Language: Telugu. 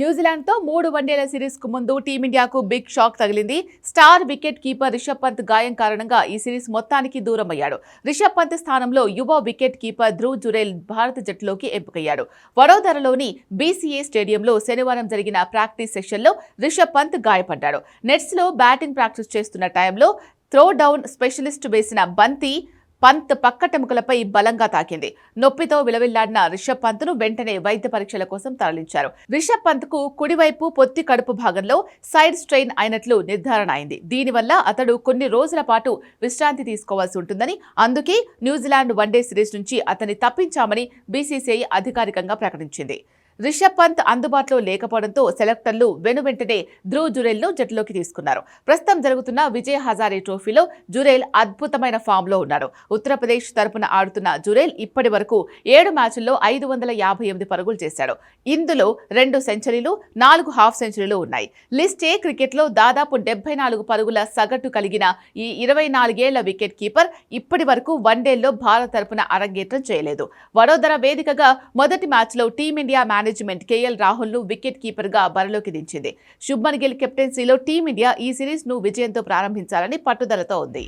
న్యూజిలాండ్తో మూడు వన్డేల సిరీస్కు ముందు టీమిండియాకు బిగ్ షాక్ తగిలింది. Star wicket keeper Rishabh Pant గాయం కారణంగా ఈ సిరీస్ మొత్తానికి దూరమయ్యాడు. రిషబ్ పంత్ స్థానంలో యువ వికెట్ కీపర్ ధ్రువ్ జురేల్ భారత జట్టులోకి ఎంపికయ్యాడు. వడోదరలోని బీసీఏ స్టేడియంలో శనివారం జరిగిన ప్రాక్టీస్ సెషన్లో రిషబ్ పంత్ గాయపడ్డాడు. నెట్స్లో బ్యాటింగ్ ప్రాక్టీస్ చేస్తున్న టైంలో త్రో డౌన్ స్పెషలిస్ట్ వేసిన బంతి పంత్ పక్కటెముకలపై బలంగా తాకింది. నొప్పితో విలవిల్లాడిన రిషబ్ పంత్ను వెంటనే వైద్య పరీక్షల కోసం తరలించారు. రిషబ్ పంత్కు కుడివైపు పొత్తి కడుపు భాగంలో సైడ్ స్ట్రెయిన్ అయినట్లు నిర్ధారణ అయింది. దీనివల్ల అతడు కొన్ని రోజుల పాటు విశ్రాంతి తీసుకోవాల్సి ఉంటుందని అందుకే న్యూజిలాండ్ వన్డే సిరీస్ నుంచి అతన్ని తప్పించామని బీసీసీఐ అధికారికంగా ప్రకటించింది. రిషబ్ పంత్ అందుబాటులో లేకపోవడంతో సెలెక్టర్లు వెనువెంటనే ధ్రువ్ జురేల్ను జట్టులోకి తీసుకున్నారు. ప్రస్తుతం జరుగుతున్న విజయ్ హజారే ట్రోఫీలో జురేల్ అద్భుతమైన ఫామ్లో ఉన్నారు. ఉత్తరప్రదేశ్ తరపున ఆడుతున్న జురేల్ ఇప్పటి వరకు ఏడు మ్యాచ్ల్లో ఐదు వందల యాభై ఎనిమిది పరుగులు చేశాడు. ఇందులో రెండు సెంచరీలు నాలుగు హాఫ్ సెంచరీలు ఉన్నాయి. లిస్ట్ ఏ క్రికెట్లో దాదాపు డెబ్బై నాలుగు పరుగుల సగటు కలిగిన ఈ ఇరవై నాలుగేళ్ళ వికెట్ కీపర్ ఇప్పటి వరకు వన్డేల్లో భారత్ తరపున అరంగేట్రం చేయలేదు. వడోదర వేదికగా మొదటి మ్యాచ్లో టీమిండియా మేనేజ్మెంట్ కేఎల్ రాహుల్ను వికెట్ కీపర్గా బరిలోకి దించింది. శుభ్మన్ గిల్ కెప్టెన్సీలో టీమిండియా ఈ సిరీస్ను విజయంతో ప్రారంభించాలని పట్టుదలతో ఉంది.